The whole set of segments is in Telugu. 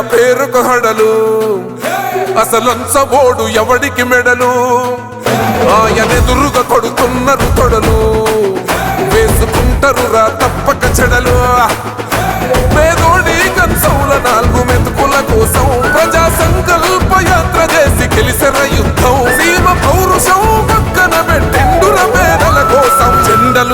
పేరుకు హడలు. అసలంచబోడు ఎవడికి మెడలు? ఆయనెదురుగా కొడుతున్నారు తొడలు. వేసుకుంటారు రా తప్పక చెడలు. పేదోడి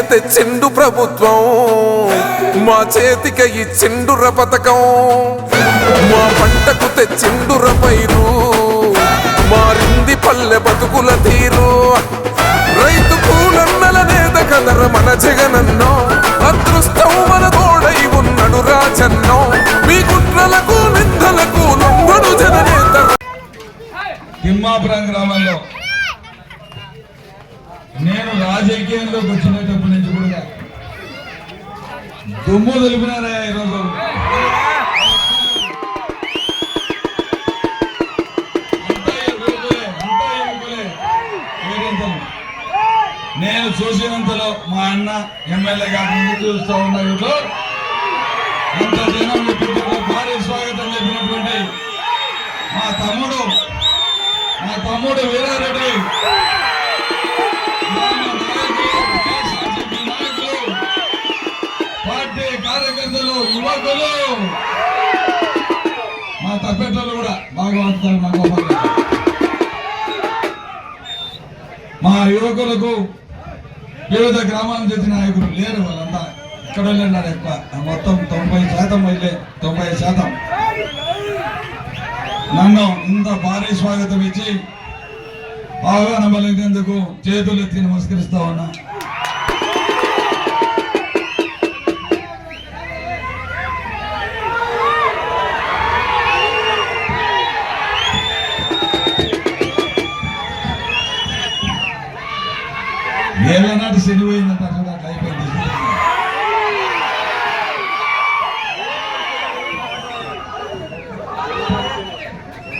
ఇంటికి తెచ్చిండు ప్రభుత్వం మా చేతికి ఇచ్చిండుర పథకం మా పంటకు తెచ్చిండుర పైరు మారింది పల్లె బతుకుల తీరు. రైతు పూలన్నల నేత కదర మన జగనన్నో అదృష్టం మన తోడై ఉన్నడు రాజన్నో. మీ కుట్రలకు నిందలకు లొంగడు జననేత. తిమ్మాపురం గ్రామంలో నేను రాజకీయంలోకి వచ్చినప్పటి నుంచి కూడా దుమ్ము తెలిపినారా ఈరోజు? నేను చూసినంతలో మా అన్న ఎమ్మెల్యే గారి ముందు చూస్తూ ఉన్న వీళ్ళు అంత జనం భారీ స్వాగతం చెప్పినటువంటి మా తమ్ముడు మా తమ్ముడు వీరారెడ్డి. పార్టీ కార్యకర్తలు యువకులు. మా తప్పెట్టలు కూడా భాగవతాలు మా గోపాల్ మా యువకులకు వివిధ గ్రామాల నుంచి నాయకులు లేరు వాళ్ళంతా. ఇక్కడ ఉన్నారు ఎక్కువ? మొత్తం తొంభై శాతం వెళ్ళే తొంభై శాతం. నన్ను ఇంత భారీ స్వాగతం ఇచ్చి ఆహ్వానం పలికినందుకు చేతులు ఎత్తి నమస్కరిస్తా ఉన్నా. ఏళ్ళ నాటి శని అట్లా అయిపోయింది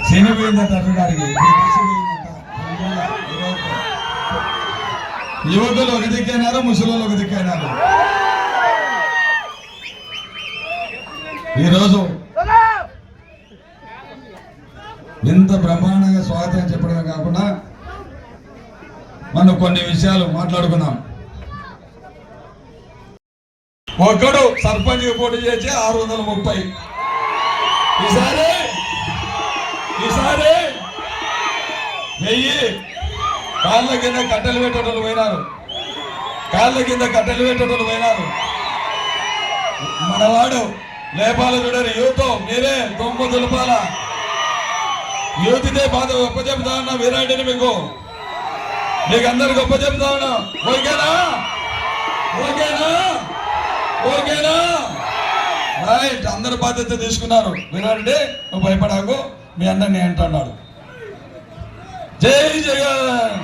శని పోయిందంట అట్టడానికి యువకులు ఒక దిక్కైనారు ముసలోళ్ళు ఒక దిక్కైనారు. ఈరోజు ఇంత బ్రహ్మాండంగా స్వాగతం చెప్పడమే కాకుండా మనం కొన్ని విషయాలు మాట్లాడుకున్నాం ఒక్కడు సర్పంచ్ పోటీ చేసి ఆరు వందల ముప్పై. ఈసారి ఈసారి వెయ్యి. కాళ్ళ కింద కట్టెలు పెట్టేటోళ్ళు పోయినారు. కాళ్ళ కింద కట్టెలు పెట్టేటోళ్ళు పోయినారు. మనవాడు లేపాల చూడని యూత్ మీరే గెలపాలా యువతిదే బాధ. గొప్ప చెప్తా ఉన్నా మీకు. మీకు అందరు గొప్ప చెప్తా ఉన్నా. ఓకేనా? ఓకేనా? ఓకేనా? రైట్ అందరు బాధ్యత తీసుకున్నారు. విరారెడ్డి నువ్వు భయపడాకు మీ అందరినీ అంటున్నాడు. జై జగన్!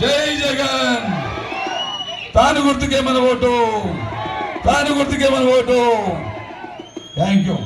జై జగన్! తాను గుర్తుకే మన ఓటు. తాను గుర్తుకే మన ఓటు. Thank you